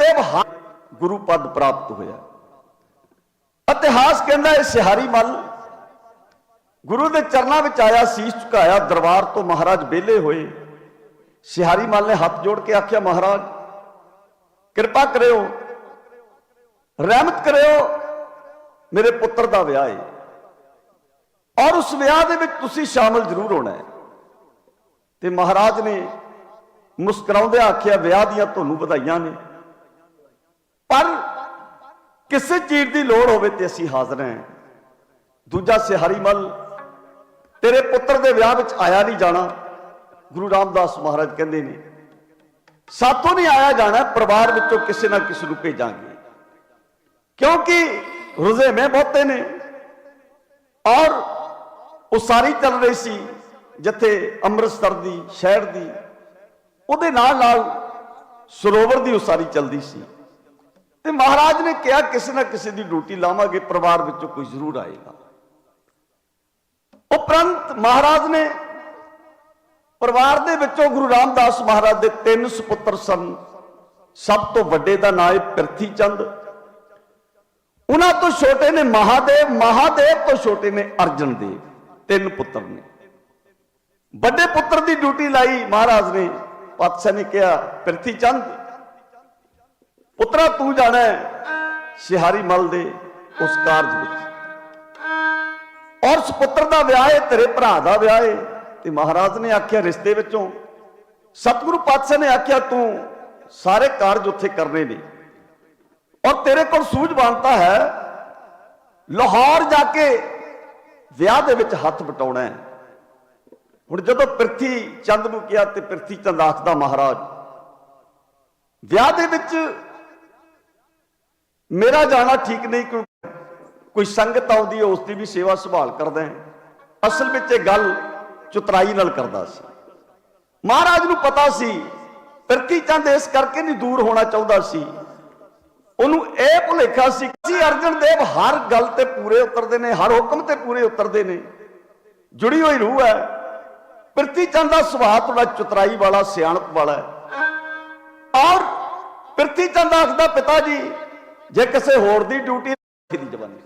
ਦੇਵ ਗੁਰੂ ਪਦ ਪ੍ਰਾਪਤ ਹੋਇਆ। ਇਤਿਹਾਸ ਕਹਿੰਦਾ ਇਹ ਸਿਹਾਰੀ ਮੱਲ ਗੁਰੂ ਦੇ ਚਰਨਾਂ ਵਿੱਚ ਆਇਆ, ਸੀਸ ਝੁਕਾਇਆ, ਦਰਬਾਰ ਤੋਂ ਮਹਾਰਾਜ ਵਿਹਲੇ ਹੋਏ। ਸਿਹਾਰੀ ਮੱਲ ਨੇ ਹੱਥ ਜੋੜ ਕੇ ਆਖਿਆ, ਮਹਾਰਾਜ, ਕਿਰਪਾ ਕਰਿਓ, ਰਹਿਮਤ ਕਰਿਓ, ਮੇਰੇ ਪੁੱਤਰ ਦਾ ਵਿਆਹ ਹੈ ਔਰ ਉਸ ਵਿਆਹ ਦੇ ਵਿੱਚ ਤੁਸੀਂ ਸ਼ਾਮਲ ਜ਼ਰੂਰ ਹੋਣਾ ਹੈ ਤੇ ਮਹਾਰਾਜ ਨੇ ਮੁਸਕਰਾਉਂਦਿਆਂ ਆਖਿਆ, ਵਿਆਹ ਦੀਆਂ ਤੁਹਾਨੂੰ ਵਧਾਈਆਂ ਨੇ। ਪਰ ਕਿਸੇ ਚੀਜ਼ ਦੀ ਲੋੜ ਹੋਵੇ ਤੇ ਅਸੀਂ ਹਾਜ਼ਰ ਹਾਂ। ਦੂਜਾ ਸਿਹਾਰੀ ਮਲ, ਤੇਰੇ ਪੁੱਤਰ ਦੇ ਵਿਆਹ ਵਿੱਚ ਆਇਆ ਨਹੀਂ ਜਾਣਾ। ਗੁਰੂ ਰਾਮਦਾਸ ਮਹਾਰਾਜ ਕਹਿੰਦੇ ਨੇ ਸਾਥੋਂ ਨਹੀਂ ਆਇਆ ਜਾਣਾ, ਪਰਿਵਾਰ ਵਿੱਚੋਂ ਕਿਸੇ ਨਾ ਕਿਸੇ ਨੂੰ ਭੇਜਾਂਗੇ। ਕਿਉਂਕਿ ਰੁਜ਼ੇਵੇਂ ਬਹੁਤੇ ਨੇ ਔਰ ਉਸਾਰੀ ਚੱਲ ਰਹੀ ਸੀ ਜਿੱਥੇ ਅੰਮ੍ਰਿਤਸਰ ਦੀ, ਸ਼ਹਿਰ ਦੀ, ਉਹਦੇ ਨਾਲ ਨਾਲ ਸਰੋਵਰ ਦੀ ਉਸਾਰੀ ਚੱਲਦੀ ਸੀ। ਤੇ ਮਹਾਰਾਜ ਨੇ ਕਿਹਾ ਕਿਸੇ ਨਾ ਕਿਸੇ ਦੀ ਡਿਊਟੀ ਲਾਵਾਂਗੇ, ਪਰਿਵਾਰ ਵਿੱਚੋਂ ਕੋਈ ਜ਼ਰੂਰ ਆਏਗਾ। ਉਪਰੰਤ ਮਹਾਰਾਜ ਨੇ ਪਰਿਵਾਰ ਦੇ ਵਿੱਚੋਂ ਗੁਰੂ ਰਾਮਦਾਸ ਮਹਾਰਾਜ ਦੇ ਤਿੰਨ ਸੁਪੁੱਤਰ ਸਨ। ਸਭ ਤੋਂ ਵੱਡੇ ਦਾ ਨਾਮ ਹੈ ਪ੍ਰਿਥੀ ਚੰਦ ਉਹਨਾਂ ਤੋਂ ਛੋਟੇ ਨੇ ਮਹਾਦੇਵ ਮਹਾਦੇਵ ਤੋਂ ਛੋਟੇ ਨੇ ਅਰਜਨ ਦੇਵ ਤਿੰਨ ਪੁੱਤਰ ਨੇ। ਵੱਡੇ ਪੁੱਤਰ ਦੀ ਡਿਊਟੀ ਲਾਈ ਮਹਾਰਾਜ ਨੇ। ਪਾਤਸ਼ਾਹ ਨੇ ਕਿਹਾ ਪ੍ਰਿਥੀ ਚੰਦ ਪੁੱਤਰਾ ਤੂੰ ਜਾਣਾ ਸਿਹਾਰੀ ਮਲ ਦੇ ਉਸ ਕਾਰਜ ਵਿੱਚ। ਔਰ ਸੁਪੁੱਤਰ ਦਾ ਵਿਆਹ ਹੈ ਤੇਰੇ ਭਰਾ ਦਾ ਵਿਆਹ ਹੈ ਤੇ ਮਹਾਰਾਜ ਨੇ ਆਖਿਆ ਰਿਸ਼ਤੇ ਵਿੱਚੋਂ, ਸਤਿਗੁਰੂ ਪਾਤਸ਼ਾਹ ਨੇ ਆਖਿਆ, ਤੂੰ ਸਾਰੇ ਕਾਰਜ ਉੱਥੇ ਕਰਨੇ ਨੇ। ਔਰ ਤੇਰੇ ਕੋਲ ਸੂਝਵਾਨਤਾ ਹੈ, ਲਾਹੌਰ ਜਾ ਕੇ ਵਿਆਹ ਦੇ ਵਿੱਚ ਹੱਥ ਵਟਾਉਣਾ ਹੈ। ਹੁਣ ਜਦੋਂ ਪ੍ਰਿਥੀ ਚੰਦ ਨੂੰ ਕਿਹਾ ਤੇ ਪ੍ਰਿਥੀ ਚੰਦ ਆਖਦਾ, ਮਹਾਰਾਜ, ਵਿਆਹ ਦੇ ਵਿੱਚ ਮੇਰਾ ਜਾਣਾ ਠੀਕ ਨਹੀਂ ਕਿਉਂਕਿ ਕੋਈ ਸੰਗਤ ਆਉਂਦੀ ਹੈ ਉਸ ਦੀ ਵੀ ਸੇਵਾ ਸੰਭਾਲ ਕਰਦਾ ਹੈ। ਅਸਲ ਵਿੱਚ ਇਹ ਗੱਲ ਚੁਤਰਾਈ ਨਾਲ ਕਰਦਾ ਸੀ। ਮਹਾਰਾਜ ਨੂੰ ਪਤਾ ਸੀ ਪ੍ਰਿਥੀ ਚੰਦ ਇਸ ਕਰਕੇ ਨਹੀਂ ਦੂਰ ਹੋਣਾ ਚਾਹੁੰਦਾ ਸੀ। ਉਹਨੂੰ ਇਹ ਭੁਲੇਖਾ ਸੀ ਕਿ ਅਰਜਨ ਦੇਵ ਹਰ ਗੱਲ ਤੇ ਪੂਰੇ ਉਤਰਦੇ ਨੇ, ਹਰ ਹੁਕਮ ਤੇ ਪੂਰੇ ਉਤਰਦੇ ਨੇ। ਜੁੜੀ ਹੋਈ ਰੂਹ ਹੈ। ਪ੍ਰਿਥੀ ਚੰਦ ਦਾ ਸੁਭਾਅ ਥੋੜਾ ਚਤਰਾਈ ਵਾਲਾ, ਸਿਆਣਪ ਵਾਲਾ ਹੈ। ਔਰ ਪ੍ਰਿਥੀ ਚੰਦ ਆਖਦਾ ਪਿਤਾ ਜੀ ਜੇ ਕਿਸੇ ਹੋਰ ਦੀ ਡਿਊਟੀ ਦੀ ਜਵਾਨੀ।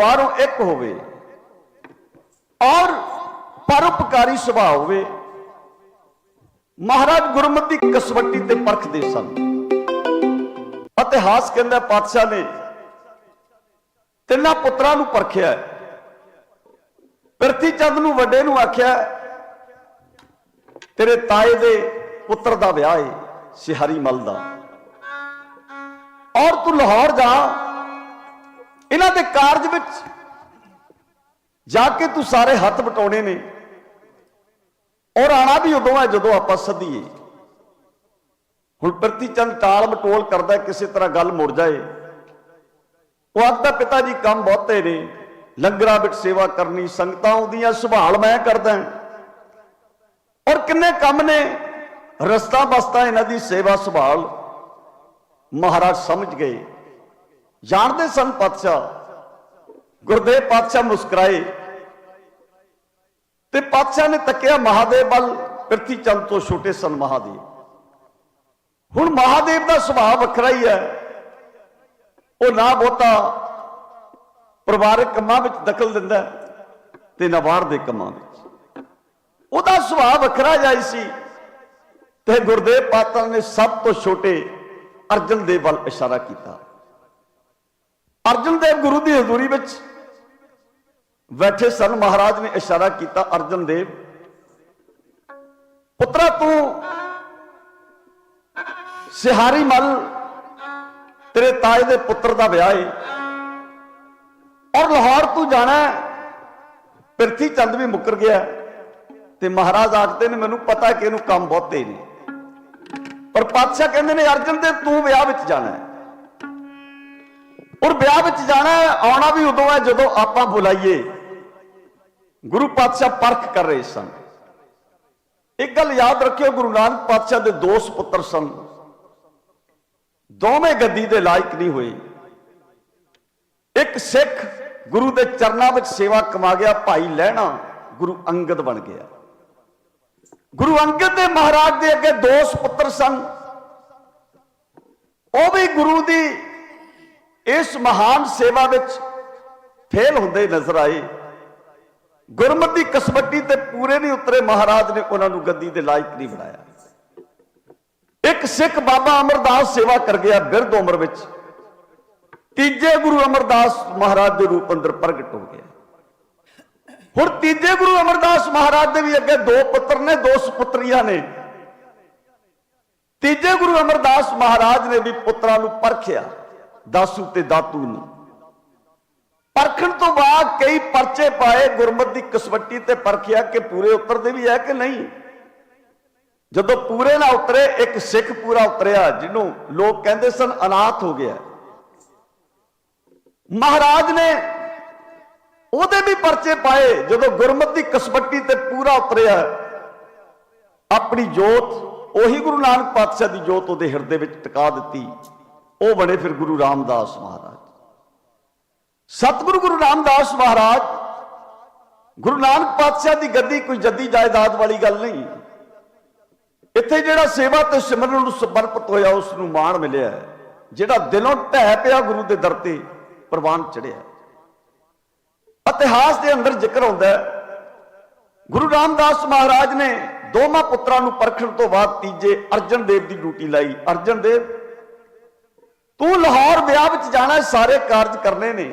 ਬਾਹਰੋਂ ਇੱਕ ਹੋਵੇ ਔਰ ਪਰਉਪਕਾਰੀ ਸੁਭਾਅ ਹੋਵੇ, ਮਹਾਰਾਜ ਗੁਰਮਤਿ ਕਸਵੱਟੀ ਤੇ ਪਰਖਦੇ ਸਨ। ਇਤਿਹਾਸ ਕਹਿੰਦਾ ਪਾਤਸ਼ਾਹ ਨੇ ਤਿੰਨਾਂ ਪੁੱਤਰਾਂ ਨੂੰ ਪਰਖਿਆ ਪ੍ਰਿਥੀ ਚੰਦ ਨੂੰ ਵੱਡੇ ਨੂੰ ਆਖਿਆ ਤੇਰੇ ਤਾਏ ਦੇ ਪੁੱਤਰ ਦਾ ਵਿਆਹ ਏ, ਸਿਹਾਰੀ ਮਲ ਦਾ। ਔਰ ਤੂੰ ਲਾਹੌਰ ਜਾ ਇਹਨਾਂ ਦੇ ਕਾਰਜ ਵਿੱਚ ਜਾ ਕੇ ਤੂੰ ਸਾਰੇ ਹੱਥ ਵਟਾਉਣੇ ਨੇ। ਔਰ ਆਣਾ ਵੀ ਉਦੋਂ ਹੈ ਜਦੋਂ ਆਪਾਂ ਸੱਦੀਏ। ਹੁਣ ਪ੍ਰਤੀ ਚੰਦ ਟਾਲ ਮਟੋਲ ਕਰਦਾ ਕਿਸੇ ਤਰ੍ਹਾਂ ਗੱਲ ਮੁੜ ਜਾਏ। ਉਹ ਆਖਦਾ, ਪਿਤਾ ਜੀ, ਕੰਮ ਬਹੁਤੇ ਨੇ। ਲੰਗਰਾਂ ਵਿੱਚ ਸੇਵਾ ਕਰਨੀ, ਸੰਗਤਾਂ ਆਉਂਦੀਆਂ, ਸੰਭਾਲ ਮੈਂ ਕਰਦਾ ਔਰ ਕਿੰਨੇ ਕੰਮ ਨੇ। ਰਸਤਾ ਬਸਤਾ ਇਹਨਾਂ ਦੀ ਸੇਵਾ ਸੰਭਾਲ ਮਹਾਰਾਜ ਸਮਝ ਗਏ। ਜਾਣਦੇ ਸਨ ਪਾਤਸ਼ਾਹ। ਗੁਰਦੇਵ ਪਾਤਸ਼ਾਹ ਮੁਸਕਰਾਏ। ਤੇ ਪਾਤਸ਼ਾਹ ਨੇ ਤੱਕਿਆ, ਮਹਾਦੇਵ ਵੱਲ ਪ੍ਰਿਥੀ ਚੰਦ ਤੋਂ ਛੋਟੇ ਸਨ ਮਹਾਦੇਵ। ਹੁਣ ਮਹਾਦੇਵ ਦਾ ਸੁਭਾਅ ਵੱਖਰਾ ਹੀ ਹੈ। ਉਹ ਨਾ ਬਹੁਤਾ ਪਰਿਵਾਰਕ ਕੰਮਾਂ ਵਿੱਚ ਦਖਲ ਦਿੰਦਾ ਤੇ ਨਾ ਬਾਹਰ ਦੇ ਕੰਮਾਂ ਵਿੱਚ। ਉਹਦਾ ਸੁਭਾਅ ਵੱਖਰਾ ਜਾਈ ਸੀ ਤੇ ਗੁਰਦੇਵ ਪਾਤਰ ਨੇ ਸਭ ਤੋਂ ਛੋਟੇ ਅਰਜਨ ਦੇਵ ਵੱਲ ਇਸ਼ਾਰਾ ਕੀਤਾ। ਅਰਜਨ ਦੇਵ ਗੁਰੂ ਦੀ ਹਜ਼ੂਰੀ ਵਿੱਚ ਬੈਠੇ ਸਨ ਮਹਾਰਾਜ ਨੇ ਇਸ਼ਾਰਾ ਕੀਤਾ, ਅਰਜਨ ਦੇਵ, ਪੁੱਤਰਾ ਤੂੰ ਸਿਹਾਰੀ ਮਲ ਤੇਰੇ ਤਾਏ ਦੇ ਪੁੱਤਰ ਦਾ ਵਿਆਹ ਏ ਔਰ ਲਾਹੌਰ ਤੂੰ ਜਾਣਾ ਪ੍ਰਿਥੀ ਚੰਦ ਵੀ ਮੁੱਕਰ ਗਿਆ ਤੇ ਮਹਾਰਾਜ ਆਖਦੇ ਨੇ, ਮੈਨੂੰ ਪਤਾ ਕਿ ਇਹਨੂੰ ਕੰਮ ਬਹੁਤੇ ਨੇ। ਪਰ ਪਾਤਸ਼ਾਹ ਕਹਿੰਦੇ ਨੇ, ਅਰਜਨ ਦੇਵ, ਤੂੰ ਵਿਆਹ ਵਿੱਚ ਜਾਣਾ ਹੈ। ਔਰ ਵਿਆਹ ਵਿੱਚ ਜਾਣਾ ਆਉਣਾ ਵੀ ਉਦੋਂ ਹੈ ਜਦੋਂ ਆਪਾਂ ਬੁਲਾਈਏ। ਗੁਰੂ ਪਾਤਸ਼ਾਹ ਪਰਖ ਕਰ ਰਹੇ ਸਨ। ਇੱਕ ਗੱਲ ਯਾਦ ਰੱਖਿਓ, ਗੁਰੂ ਨਾਨਕ ਪਾਤਸ਼ਾਹ ਦੇ ਦੋ ਸੁਪੁੱਤਰ ਸਨ। ਦੋਵੇਂ ਗੱਦੀ ਦੇ ਲਾਇਕ ਨਹੀਂ ਹੋਏ। ਇੱਕ ਸਿੱਖ ਗੁਰੂ ਦੇ ਚਰਨਾਂ ਵਿੱਚ ਸੇਵਾ ਕਮਾ ਗਿਆ, ਭਾਈ ਲਹਿਣਾ ਗੁਰੂ ਅੰਗਦ ਬਣ ਗਿਆ। ਗੁਰੂ ਅੰਗਦ ਦੇ ਮਹਾਰਾਜ ਦੇ ਅੱਗੇ ਦੋ ਸੁਪੁੱਤਰ ਸਨ। ਉਹ ਵੀ ਗੁਰੂ ਦੀ ਇਸ ਮਹਾਨ ਸੇਵਾ ਵਿੱਚ ਫੇਲ ਹੁੰਦੇ ਨਜ਼ਰ ਆਏ। ਗੁਰਮਤਿ ਕਸਬੱਟੀ ਤੇ ਪੂਰੇ ਨਹੀਂ ਉਤਰੇ ਮਹਾਰਾਜ ਨੇ ਉਹਨਾਂ ਨੂੰ ਗੱਦੀ ਦੇ ਲਾਇਕ ਨਹੀਂ ਬਣਾਇਆ। ਇੱਕ ਸਿੱਖ ਬਾਬਾ ਅਮਰਦਾਸ ਸੇਵਾ ਕਰ ਗਿਆ ਬਿਰਧ ਉਮਰ ਵਿੱਚ। ਤੀਜੇ ਗੁਰੂ ਅਮਰਦਾਸ ਮਹਾਰਾਜ ਦੇ ਰੂਪ ਅੰਦਰ ਪ੍ਰਗਟ ਹੋ ਗਿਆ। ਹੁਣ ਤੀਜੇ ਗੁਰੂ ਅਮਰਦਾਸ ਮਹਾਰਾਜ ਦੇ ਵੀ ਅੱਗੇ ਦੋ ਪੁੱਤਰ ਨੇ, ਦੋ ਸੁਪੁੱਤਰੀਆਂ ਨੇ। ਤੀਜੇ ਗੁਰੂ ਅਮਰਦਾਸ ਮਹਾਰਾਜ ਨੇ ਵੀ ਪੁੱਤਰਾਂ ਨੂੰ ਪਰਖਿਆ। ਦਾਸੂ ਤੇ ਦਾਤੂ ਨੂੰ। ਪਰਖਣ ਤੋਂ ਬਾਅਦ ਕਈ ਪਰਚੇ ਪਾਏ, ਗੁਰਮਤ ਦੀ ਕਸਵੱਟੀ ਤੇ ਪਰਖਿਆ ਕਿ ਪੂਰੇ ਉਤਰਦੇ ਵੀ ਹੈ ਕਿ ਨਹੀਂ। ਜਦੋਂ ਪੂਰੇ ਨਾ ਉਤਰੇ, ਇੱਕ ਸਿੱਖ ਪੂਰਾ ਉਤਰਿਆ, ਜਿਹਨੂੰ ਲੋਕ ਕਹਿੰਦੇ ਸਨ ਅਨਾਥ ਹੋ ਗਿਆ। ਮਹਾਰਾਜ ਨੇ ਉਹਦੇ ਵੀ ਪਰਚੇ ਪਾਏ, ਜਦੋਂ ਗੁਰਮਤ ਦੀ ਕਸਵੱਟੀ ਤੇ ਪੂਰਾ ਉਤਰਿਆ। ਆਪਣੀ ਜੋਤ, ਉਹੀ ਗੁਰੂ ਨਾਨਕ ਪਾਤਸ਼ਾਹ ਦੀ ਜੋਤ ਉਹਦੇ ਹਿਰਦੇ ਵਿੱਚ ਟਿਕਾ ਦਿੱਤੀ। ਉਹ ਬਣੇ ਫਿਰ ਗੁਰੂ ਰਾਮਦਾਸ ਮਹਾਰਾਜ। ਸਤਿਗੁਰੂ ਗੁਰੂ ਰਾਮਦਾਸ ਮਹਾਰਾਜ, ਗੁਰੂ ਨਾਨਕ ਪਾਤਸ਼ਾਹ ਦੀ ਗੱਦੀ ਕੋਈ ਜੱਦੀ ਜਾਇਦਾਦ ਵਾਲੀ ਗੱਲ ਨਹੀਂ। ਇੱਥੇ ਜਿਹੜਾ ਸੇਵਾ ਤੇ ਸਿਮਰਨ ਨੂੰ ਸਮਰਪਿਤ ਹੋਇਆ ਉਸ ਨੂੰ ਮਾਣ ਮਿਲਿਆ ਜਿਹੜਾ ਦਿਲੋਂ ਢਹਿ ਪਿਆ ਗੁਰੂ ਦੇ ਦਰ ਤੇ ਪ੍ਰਵਾਨ ਚੜਿਆ ਇਤਿਹਾਸ ਦੇ ਅੰਦਰ ਜ਼ਿਕਰ ਹੁੰਦਾ ਗੁਰੂ ਰਾਮਦਾਸ ਮਹਾਰਾਜ ਨੇ ਦੋਵਾਂ ਪੁੱਤਰਾਂ ਨੂੰ ਪਰਖਣ ਤੋਂ ਬਾਅਦ ਤੀਜੇ ਅਰਜਨ ਦੇਵ ਦੀ ਡਿਊਟੀ ਲਾਈ। ਅਰਜਨ ਦੇਵ ਤੂੰ ਲਾਹੌਰ ਵਿਆਹ ਵਿੱਚ ਜਾਣਾ ਸਾਰੇ ਕਾਰਜ ਕਰਨੇ ਨੇ,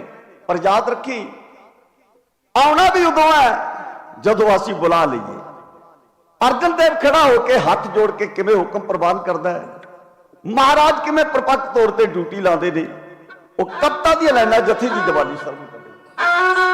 ਪਰ ਯਾਦ ਰੱਖੀ, ਆਉਣਾ ਵੀ ਉਦੋਂ ਹੈ, ਜਦੋਂ ਅਸੀਂ ਬੁਲਾ ਲਈਏ। ਅਰਜਨ ਦੇਵ ਖੜਾ ਹੋ ਕੇ ਹੱਥ ਜੋੜ ਕੇ ਕਿਵੇਂ ਹੁਕਮ ਪ੍ਰਵਾਨ ਕਰਦਾ ਹੈ? ਮਹਾਰਾਜ ਕਿਵੇਂ ਪ੍ਰਪੱਕ ਤੌਰ ਤੇ ਡਿਊਟੀ ਲਾਉਂਦੇ ਨੇ? ਉਹ ਕਪਤਾ ਦੀਆਂ ਲਾਈਨਾਂ ਜਥੇ ਦੀ ਦੀਵਾਲੀ ਸਰਵ ਕਰਦੇ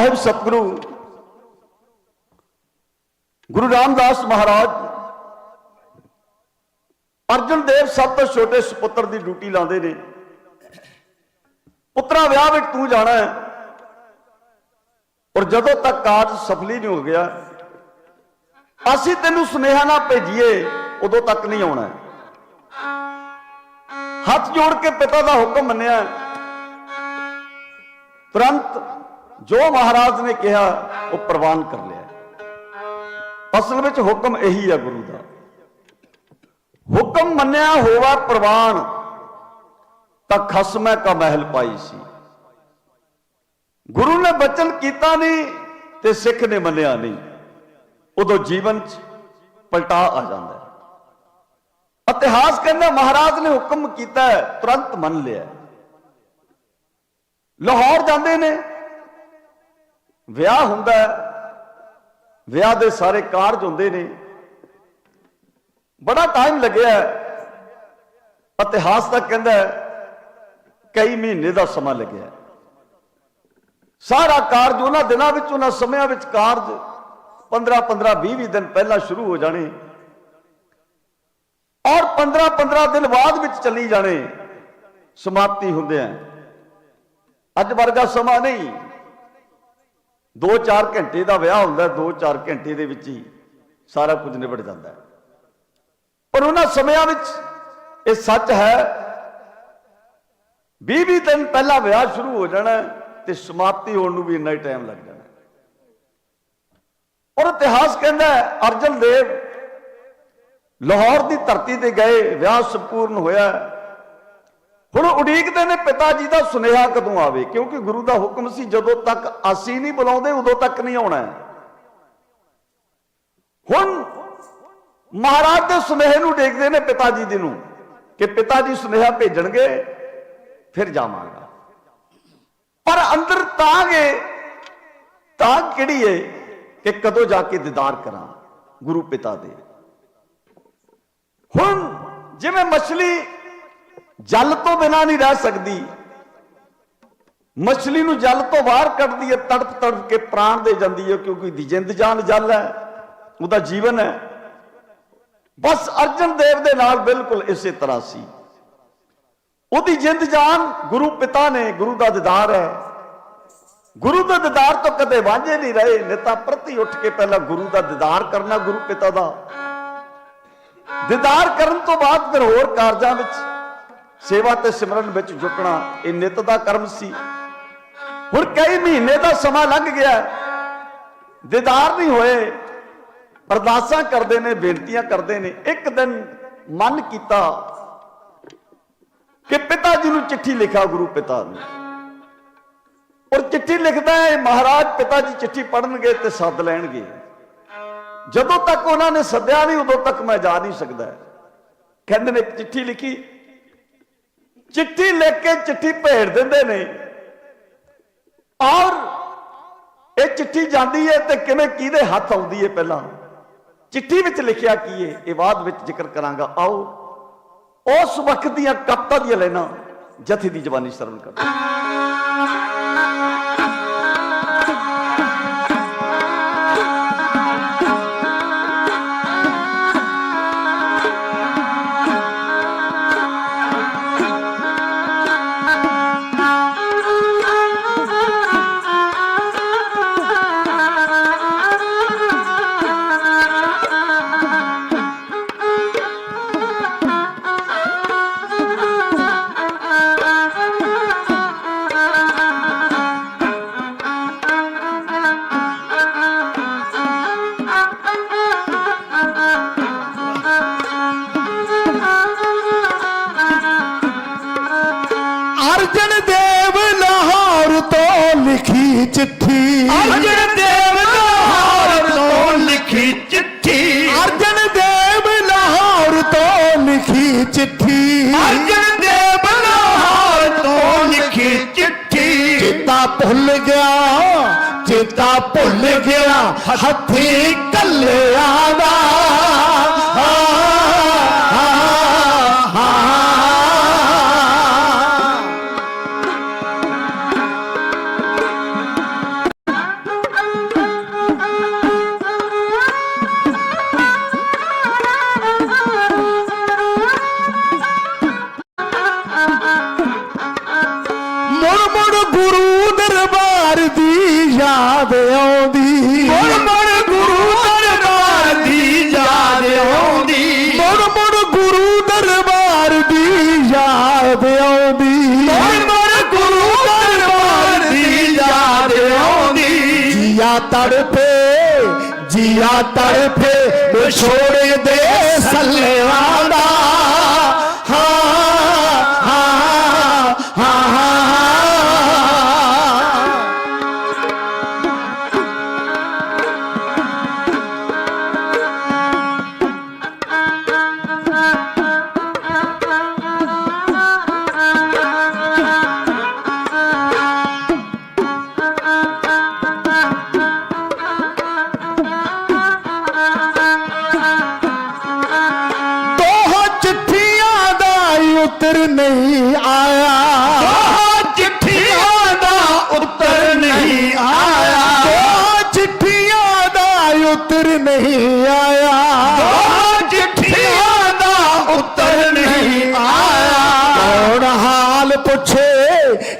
ਸਾਹਿਬ ਸਤਿਗੁਰੂ, ਗੁਰੂ ਰਾਮਦਾਸ ਮਹਾਰਾਜ, ਅਰਜਨ ਦੇਵ ਸਭ ਤੋਂ ਛੋਟੇ ਸੁਪੁੱਤਰ ਦੀ ਡਿਊਟੀ ਲਾਉਂਦੇ ਨੇ। ਪੁੱਤਰਾ, ਵਿਆਹ ਵਿੱਚ ਤੂੰ ਜਾਣਾ ਹੈ। ਔਰ ਜਦੋਂ ਤੱਕ ਕਾਰਜ ਸਫਲੀ ਨਹੀਂ ਹੋ ਗਿਆ, ਅਸੀਂ ਤੈਨੂੰ ਸੁਨੇਹਾ ਨਾ ਭੇਜੀਏ, ਉਦੋਂ ਤੱਕ ਨਹੀਂ ਆਉਣਾ ਹੱਥ ਜੋੜ ਕੇ ਪਿਤਾ ਦਾ ਹੁਕਮ ਮੰਨਿਆ ਤੁਰੰਤ ਜੋ ਮਹਾਰਾਜ ਨੇ ਕਿਹਾ, ਉਹ ਪ੍ਰਵਾਨ ਕਰ ਲਿਆ। ਅਸਲ ਵਿੱਚ ਹੁਕਮ ਇਹੀ ਹੈ ਗੁਰੂ ਦਾ। ਹੁਕਮ ਮੰਨਿਆ ਹੋਵਾ ਪ੍ਰਵਾਨ, ਤਾਂ ਖਸਮੈ ਕਾ ਮਹਿਲ ਪਾਈ ਸੀ। ਗੁਰੂ ਨੇ ਬਚਨ ਕੀਤਾ ਨਹੀਂ ਤੇ ਸਿੱਖ ਨੇ ਮੰਨਿਆ ਨਹੀਂ। ਉਦੋਂ ਜੀਵਨ 'ਚ ਪਲਟਾ ਆ ਜਾਂਦਾ ਹੈ। ਇਤਿਹਾਸ ਕਹਿੰਦਾ ਮਹਾਰਾਜ ਨੇ ਹੁਕਮ ਕੀਤਾ ਤੁਰੰਤ ਮੰਨ ਲਿਆ। ਲਾਹੌਰ ਜਾਂਦੇ ਨੇ ਵਿਆਹ ਹੁੰਦਾ ਵਿਆਹ ਦੇ ਸਾਰੇ ਕਾਰਜ ਹੁੰਦੇ ਨੇ। ਬੜਾ ਟਾਈਮ ਲੱਗਿਆ ਇਤਿਹਾਸ ਤਾਂ ਕਹਿੰਦਾ ਕਈ ਮਹੀਨੇ ਦਾ ਸਮਾਂ ਲੱਗਿਆ ਸਾਰਾ ਕਾਰਜ ਉਹਨਾਂ ਦਿਨਾਂ ਵਿੱਚ, ਉਹਨਾਂ ਸਮਿਆਂ ਵਿੱਚ ਕਾਰਜ 15 15 20 20 ਦਿਨ ਪਹਿਲਾਂ ਸ਼ੁਰੂ ਹੋ ਜਾਣੇ। ਔਰ 15 15 ਦਿਨ ਬਾਅਦ ਵਿੱਚ ਚੱਲੀ ਜਾਣੇ। ਸਮਾਪਤੀ ਹੁੰਦੇ ਆ। ਅੱਜ ਵਰਗਾ ਸਮਾਂ ਨਹੀਂ। 2-4 ਘੰਟੇ ਦਾ ਵਿਆਹ ਹੁੰਦਾ 2-4 ਘੰਟੇ ਦੇ ਵਿੱਚ ਹੀ ਸਾਰਾ ਕੁਝ ਨਿਬੜ ਜਾਂਦਾ ਹੈ। ਪਰ ਉਹਨਾਂ ਸਮਿਆਂ ਵਿੱਚ ਇਹ ਸੱਚ ਹੈ 20-20 ਦਿਨ ਪਹਿਲਾਂ ਵਿਆਹ ਸ਼ੁਰੂ ਹੋ ਜਾਣਾ ਤੇ ਸਮਾਪਤੀ ਹੋਣ ਨੂੰ ਵੀ ਇੰਨਾ ਹੀ ਟਾਈਮ ਲੱਗ ਜਾਣਾ ਔਰ ਇਤਿਹਾਸ ਕਹਿੰਦਾ ਅਰਜਨ ਦੇਵ ਲਾਹੌਰ ਦੀ ਧਰਤੀ ਤੇ ਗਏ, ਵਿਆਹ ਸੰਪੂਰਨ ਹੋਇਆ ਹੁਣ ਉਡੀਕਦੇ ਨੇ ਪਿਤਾ ਜੀ ਦਾ ਸੁਨੇਹਾ ਕਦੋਂ ਆਵੇ? ਕਿਉਂਕਿ ਗੁਰੂ ਦਾ ਹੁਕਮ ਸੀ, ਜਦੋਂ ਤੱਕ ਅਸੀਂ ਨਹੀਂ ਬੁਲਾਉਂਦੇ, ਉਦੋਂ ਤੱਕ ਨਹੀਂ ਆਉਣਾ ਹੁਣ ਮਹਾਰਾਜ ਦੇ ਸੁਨੇਹੇ ਨੂੰ ਦੇਖਦੇ ਨੇ ਪਿਤਾ ਜੀ ਦੇ ਨੂੰ ਕਿ ਪਿਤਾ ਜੀ ਸੁਨੇਹਾ ਭੇਜਣਗੇ, ਫਿਰ ਜਾਵਾਂਗਾ। ਪਰ ਅੰਦਰ ਤਾਂ ਗਏ ਤਾਂ ਕਿਹੜੀ ਏ ਕਿ ਕਦੋਂ ਜਾ ਕੇ ਦੀਦਾਰ ਕਰਾਂ ਗੁਰੂ ਪਿਤਾ ਦੇ? ਹੁਣ ਜਿਵੇਂ ਮਛਲੀ ਜਲ ਤੋਂ ਬਿਨਾ ਨਹੀਂ ਰਹਿ ਸਕਦੀ। ਮਛਲੀ ਨੂੰ ਜਲ ਤੋਂ ਬਾਹਰ ਕੱਢਦੀ ਹੈ, ਤੜਪ ਤੜਪ ਕੇ ਪ੍ਰਾਣ ਦੇ ਜਾਂਦੀ ਹੈ, ਕਿਉਂਕਿ ਉਹਦੀ ਜਿੰਦ ਜਾਨ ਜਲ ਹੈ, ਉਹਦਾ ਜੀਵਨ ਹੈ। ਬਸ ਅਰਜਨ ਦੇਵ ਦੇ ਨਾਲ ਬਿਲਕੁਲ ਇਸੇ ਤਰ੍ਹਾਂ ਸੀ। ਉਹਦੀ ਜਿੰਦ ਜਾਨ ਗੁਰੂ ਪਿਤਾ ਨੇ, ਗੁਰੂ ਦਾ ਦੀਦਾਰ ਹੈ। ਗੁਰੂ ਦਾ ਦੀਦਾਰ ਤੋਂ ਕਦੇ ਵਾਂਝੇ ਨਹੀਂ ਰਹੇ ਨੇਤਾ ਪ੍ਰਤੀ ਉੱਠ ਕੇ ਪਹਿਲਾਂ ਗੁਰੂ ਦਾ ਦੀਦਾਰ ਕਰਨਾ ਗੁਰੂ ਪਿਤਾ ਦਾ। ਦੀਦਾਰ ਕਰਨ ਤੋਂ ਬਾਅਦ ਫਿਰ ਹੋਰ ਕਾਰਜਾਂ ਵਿੱਚ ਸੇਵਾ ਤੇ ਸਿਮਰਨ ਵਿੱਚ ਜੁਟਣਾ ਇਹ ਨਿਤ ਦਾ ਕਰਮ ਸੀ। ਹੁਣ ਕਈ ਮਹੀਨੇ ਦਾ ਸਮਾਂ ਲੰਘ ਗਿਆ। ਦੀਦਾਰ ਨਹੀਂ ਹੋਏ। ਅਰਦਾਸਾਂ ਕਰਦੇ ਨੇ, ਬੇਨਤੀਆਂ ਕਰਦੇ ਨੇ। ਇੱਕ ਦਿਨ ਮਨ ਕੀਤਾ ਕਿ ਪਿਤਾ ਜੀ ਨੂੰ ਚਿੱਠੀ ਲਿਖਾ ਗੁਰੂ ਪਿਤਾ ਨੂੰ। ਔਰ ਚਿੱਠੀ ਲਿਖਦਾ ਹੈ, ਮਹਾਰਾਜ ਪਿਤਾ ਜੀ ਚਿੱਠੀ ਪੜਨਗੇ ਤੇ ਸੱਦ ਲੈਣਗੇ। ਜਦੋਂ ਤੱਕ ਉਹਨਾਂ ਨੇ ਸੱਦਿਆ ਨਹੀਂ, ਉਦੋਂ ਤੱਕ ਮੈਂ ਜਾ ਨਹੀਂ ਸਕਦਾ। ਕਹਿੰਦੇ ਨੇ, ਇੱਕ ਚਿੱਠੀ ਲਿਖੀ ਚਿੱਠੀ ਲਿਖ ਕੇ ਚਿੱਠੀ ਭੇਜ ਦਿੰਦੇ ਨੇ। ਔਰ ਇਹ ਚਿੱਠੀ ਜਾਂਦੀ ਹੈ ਤੇ ਕਿਵੇਂ ਕਿਹਦੇ ਹੱਥ ਆਉਂਦੀ ਹੈ ਪਹਿਲਾਂ? ਚਿੱਠੀ ਵਿੱਚ ਲਿਖਿਆ ਕੀ ਹੈ? ਇਹ ਬਾਅਦ ਵਿੱਚ ਜ਼ਿਕਰ ਕਰਾਂਗਾ। ਆਓ, ਉਸ ਵਕਤ ਦੀਆਂ ਕਪਤਾ ਦੀਆਂ ਲੈਣਾ ਜਥੇ ਦੀ ਜ਼ਬਾਨੀ ਸ਼ਰਮ ਕਰੋ ਭੁੱਲ ਗਿਆ ਚੇਤਾ ਭੁੱਲ ਗਿਆ ਹੱਥੀ ਕੱਲਿਆਂ ਦਾ ਆਉਂਦੀ। ਮੁੜ ਮੁੜ ਗੁਰੂ ਦਰਬਾਰ ਦੀ ਯਾਦ ਆਉਂਦੀ। ਮੁੜ ਮੁੜ ਗੁਰੂ ਦਰਬਾਰ ਦੀ ਯਾਦ ਆਉਂਦੀ। ਮੁੜ ਮੁੜ ਗੁਰੂ ਦਰਬਾਰ ਦੀ ਯਾਦ ਆਉਂਦੀ। ਜੀਆ ਤੜਪੇ ਜੀਆ ਤੜਪੇ ਵਿਛੋੜੇ ਦੇ ਸੱਲੇਵਾਂ ਦਾ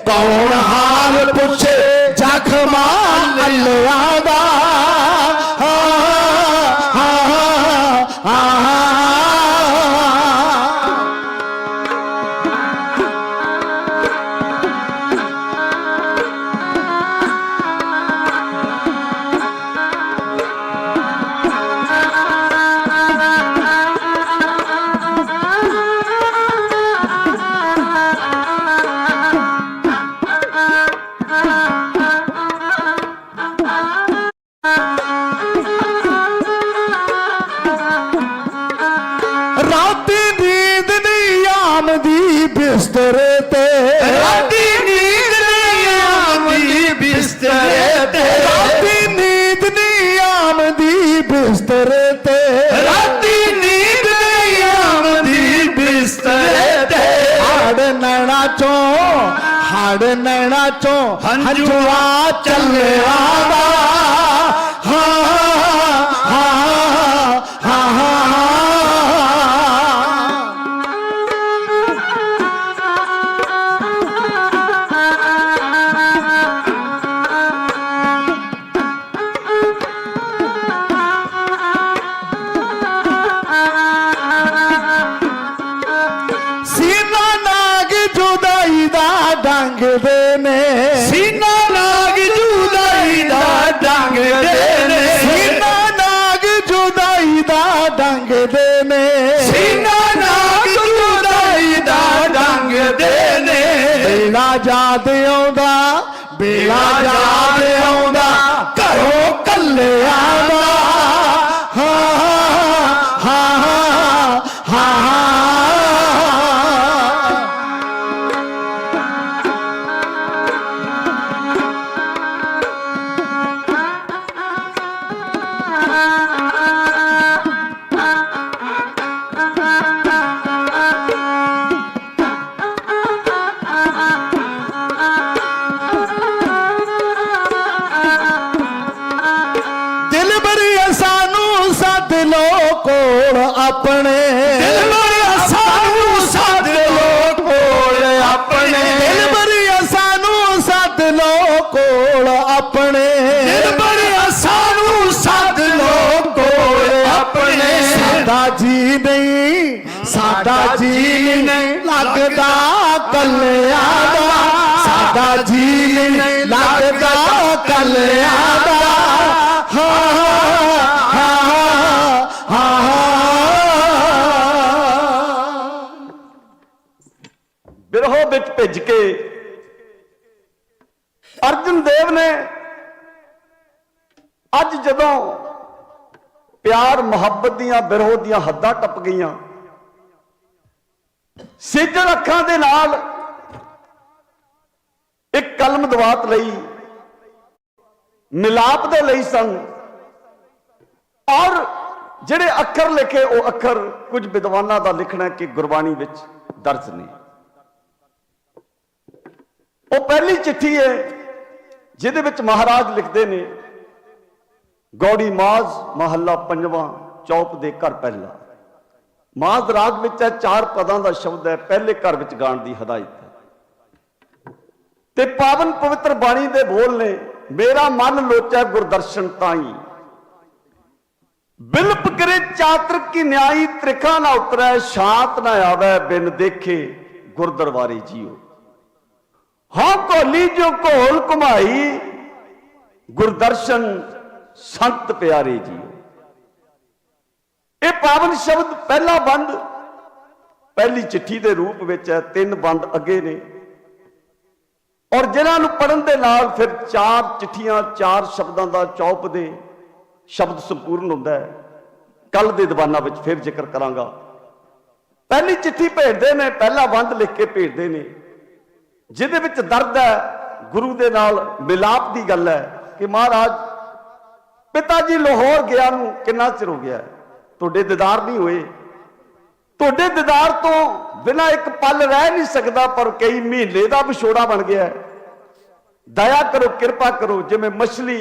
कौन हाल पुछे जखमा अल्लाह ਤੇ ਰਾਤੀ ਨੀਂਦ ਨਹੀਂ ਆਉਂਦੀ ਬਿਸਤਰੇ ਤੇ। ਹੜ ਨੈਣਾ ਚੋਂ ਹੜ ਨੈਣਾ ਚੋਂ ਹੰਝੂਆਂ ਚੱਲਿਆ ਹਾਂ ਹਾਂ ਯਾਦ ਆਉਂਦਾ ਬੇਲਾ ਯਾਦ ਆਉਂਦਾ ਘਰੋਂ ਕੱਲਿਆਂ ਸਾਡਾ ਜੀ ਨਹੀਂ ਸਾਡਾ ਜੀ ਨਹੀਂ ਲੱਗਦਾ ਕੱਲਿਆਂ ਦਾ। ਸਾਡਾ ਜੀ ਨਹੀਂ ਲੱਗਦਾ ਕੱਲਿਆਂ ਦਾ। ਹਾਂ ਹਾਂ ਹਾਂ ਹਾਂ। ਬਿਰਹੋ ਵਿੱਚ ਭਿੱਜ ਕੇ ਅਰਜਨ ਦੇਵ ਨੇ ਅੱਜ ਜਦੋਂ ਪਿਆਰ, ਮੁਹੱਬਤ ਦੀਆਂ ਬਿਰਹੋ ਦੀਆਂ ਹੱਦਾਂ ਟੱਪ ਗਈਆਂ। ਸਿੱਜਣ ਅੱਖਾਂ ਦੇ ਨਾਲ ਇੱਕ ਕਲਮ ਦਵਾਤ ਲਈ, ਮਿਲਾਪ ਦੇ ਲਈ ਸਨ। ਔਰ ਜਿਹੜੇ ਅੱਖਰ ਲਿਖੇ, ਉਹ ਅੱਖਰ ਕੁਝ ਵਿਦਵਾਨਾਂ ਦਾ ਲਿਖਣਾ ਕਿ ਗੁਰਬਾਣੀ ਵਿੱਚ ਦਰਜ ਨੇ। ਉਹ ਪਹਿਲੀ ਚਿੱਠੀ ਹੈ, ਜਿਹਦੇ ਵਿੱਚ ਮਹਾਰਾਜ ਲਿਖਦੇ ਨੇ ਗੌੜੀ ਮਾਜ਼ ਮਹੱਲਾ ਪੰਜਵਾਂ ਚੌਪ ਦੇ ਘਰ ਪਹਿਲਾ। ਮਾਜ਼ ਰਾਗ ਵਿੱਚ ਹੈ ਚਾਰ ਪਦਾਂ ਦਾ ਸ਼ਬਦ ਹੈ, ਪਹਿਲੇ ਘਰ ਵਿੱਚ ਗਾਣ ਦੀ ਹਦਾਇਤ ਹੈ। ਤੇ ਪਾਵਨ ਪਵਿੱਤਰ ਬਾਣੀ ਦੇ ਬੋਲ ਨੇ, ਮੇਰਾ ਮਨ ਲੋਚੈ ਗੁਰਦਰਸ਼ਨ ਤਾਈ। ਬਿਲਪ ਕਰੇ ਚਾਤਰ ਕੀ ਨਿਆਈ, ਤ੍ਰਿਖਾ ਨਾ ਉਤਰੈ, ਸ਼ਾਂਤ ਨਾ ਆਵੈ ਬਿਨ ਦੇਖੇ ਗੁਰਦਰਬਾਰੇ ਜੀਓ। ਹਾਂ ਕੋਲੀ ਜੋ ਘੋਲ ਘੁਮਾਈ, ਗੁਰਦਰਸ਼ਨ ਸੰਤ ਪਿਆਰੇ ਜੀਓ। ਇਹ ਪਾਵਨ ਸ਼ਬਦ ਪਹਿਲਾ ਬੰਦ ਪਹਿਲੀ ਚਿੱਠੀ ਦੇ ਰੂਪ ਵਿੱਚ ਹੈ, ਤਿੰਨ ਬੰਦ ਅੱਗੇ ਨੇ। ਔਰ ਜਿਨ੍ਹਾਂ ਨੂੰ ਪੜਨ ਦੇ ਨਾਲ ਫਿਰ ਚਾਰ ਚਿੱਠੀਆਂ, ਚਾਰ ਸ਼ਬਦਾਂ ਦਾ ਚੌਪ ਦੇ ਸ਼ਬਦ ਸੰਪੂਰਨ ਹੁੰਦਾ ਹੈ। ਕੱਲ ਦੇ ਦੀਵਾਨਾਂ ਵਿੱਚ ਫਿਰ ਜ਼ਿਕਰ ਕਰਾਂਗਾ। ਪਹਿਲੀ ਚਿੱਠੀ ਭੇਜਦੇ ਨੇ, ਪਹਿਲਾ ਬੰਦ ਲਿਖ ਕੇ ਭੇਜਦੇ ਨੇ। ਜਿਹਦੇ ਵਿੱਚ ਦਰਦ ਹੈ, ਗੁਰੂ ਦੇ ਨਾਲ ਮਿਲਾਪ ਦੀ ਗੱਲ ਹੈ ਕਿ ਮਹਾਰਾਜ ਪਿਤਾ ਜੀ ਲਾਹੌਰ ਗਿਆ ਨੂੰ ਕਿੰਨਾ ਚਿਰ ਹੋ ਗਿਆ? ਤੁਹਾਡੇ ਦੀਦਾਰ ਨਹੀਂ ਹੋਏ। ਤੁਹਾਡੇ ਦੀਦਾਰ ਤੋਂ ਬਿਨਾਂ ਇੱਕ ਪਲ ਰਹਿ ਨਹੀਂ ਸਕਦਾ, ਪਰ ਕਈ ਮਹੀਨੇ ਦਾ ਵਿਛੋੜਾ ਬਣ ਗਿਆ ਦਇਆ ਕਰੋ, ਕਿਰਪਾ ਕਰੋ, ਜਿਵੇਂ ਮਛਲੀ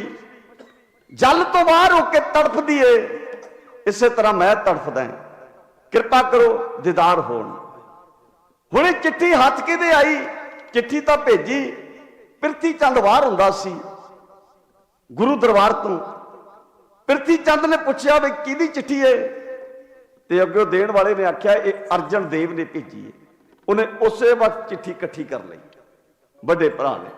ਜਲ ਤੋਂ ਬਾਹਰ ਹੋ ਕੇ ਤੜਫਦੀ ਏ, ਇਸੇ ਤਰ੍ਹਾਂ ਮੈਂ ਤੜਫਦਾ ਹਾਂ। ਕਿਰਪਾ ਕਰੋ, ਦੀਦਾਰ ਹੋਣ। ਹੁਣੇ ਚਿੱਠੀ ਹੱਥ ਕਿਤੇ ਆਈ? ਚਿੱਠੀ ਤਾਂ ਭੇਜੀ। ਪ੍ਰਿਥੀ ਚੰਦ ਬਾਹਰ ਹੁੰਦਾ ਸੀ, ਗੁਰੂ ਦਰਬਾਰ ਤੋਂ। ਪ੍ਰਿਥੀ ਚੰਦ ਨੇ ਪੁੱਛਿਆ ਵੀ ਕਿਹਦੀ ਚਿੱਠੀ ਏ? ਤੇ ਅੱਗੇ ਦੇਣ ਵਾਲੇ ਨੇ ਆਖਿਆ, ਇਹ ਅਰਜਨ ਦੇਵ ਨੇ ਭੇਜੀ ਏ। ਉਹਨੇ ਉਸੇ ਵਕਤ ਚਿੱਠੀ ਇਕੱਠੀ ਕਰ ਲਈ। ਵੱਡੇ ਭਰਾ ਨੇ।